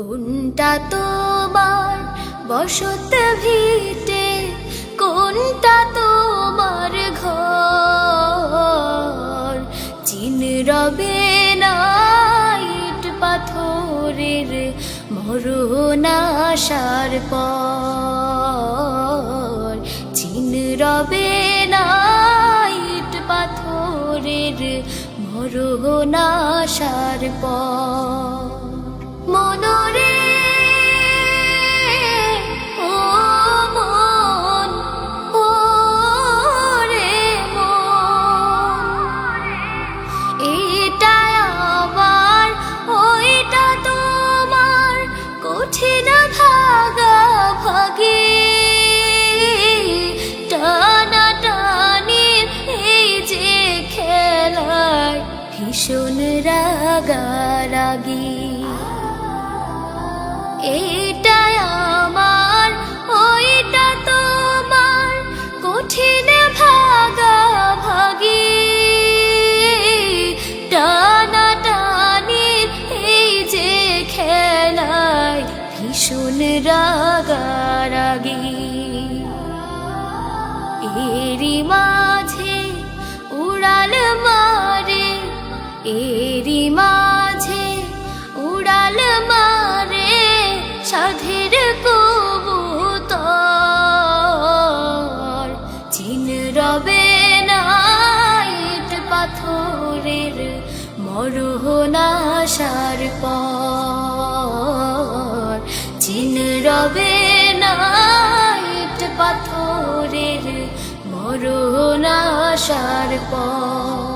কোনটা তোমার? বসত ভিটে কোনটা তোমার ঘর? চিন রবে না ইট পাথরের মরুনাশার পর। চিন রবে না ইট পাথরের মরুনাশার পর। ভীষণ রাগারাগি। এটা আমার, ওইটা তোমার কঠিন ভাগা ভাগি টানা টানির এই যে খেলায় ভীষণ রাগারাগি। এরি মাঝে উড়াল মারে এরি মাঝে উড়াল মারে সাধের কবুতর। চিন রবে না ইট পাথরের মরুহনাশার পর। চিন রবে না ইট পাথরের মরুহনাশার পর।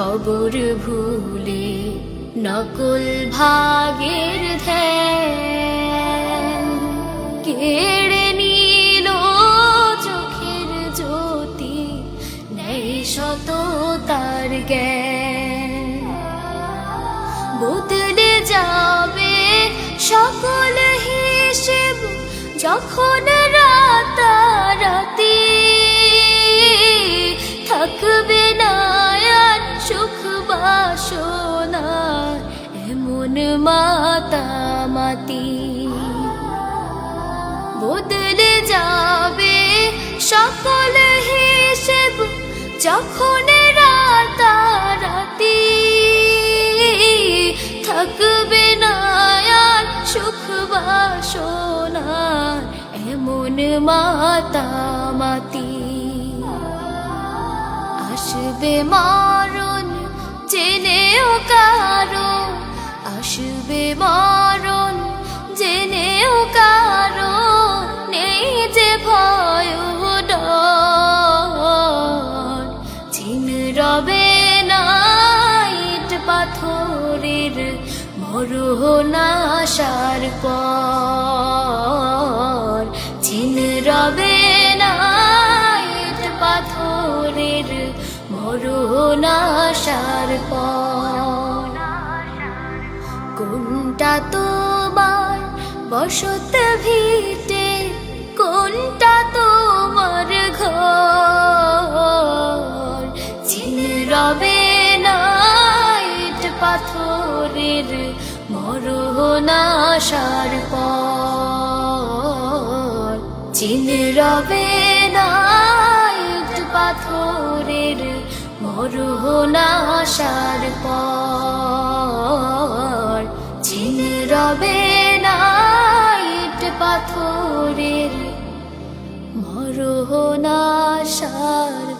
খবর ভুলে নকল ভাগের ধ্যান মাতামাতি বদলে যাবে সকল হিসেব যখন রাতারাতি। থাকবে না আর সুখ বাসনা, এমন মাতামাতি আসবে মরণ মরণ, জেনেও কারও নেই যে ভয় চিন রবে না ইট পাথরের মরুহনাশার পর। চিন রবে কোনটা তোমার? বসত ভিটে কোনটা তোমার ঘর? চিন রবে না ইট পাথরের মরুহনাশার পর। চিন রবে না ইট পাথরের মরুহনাশার পর। রবে না ইট পাথরের মরহ না সার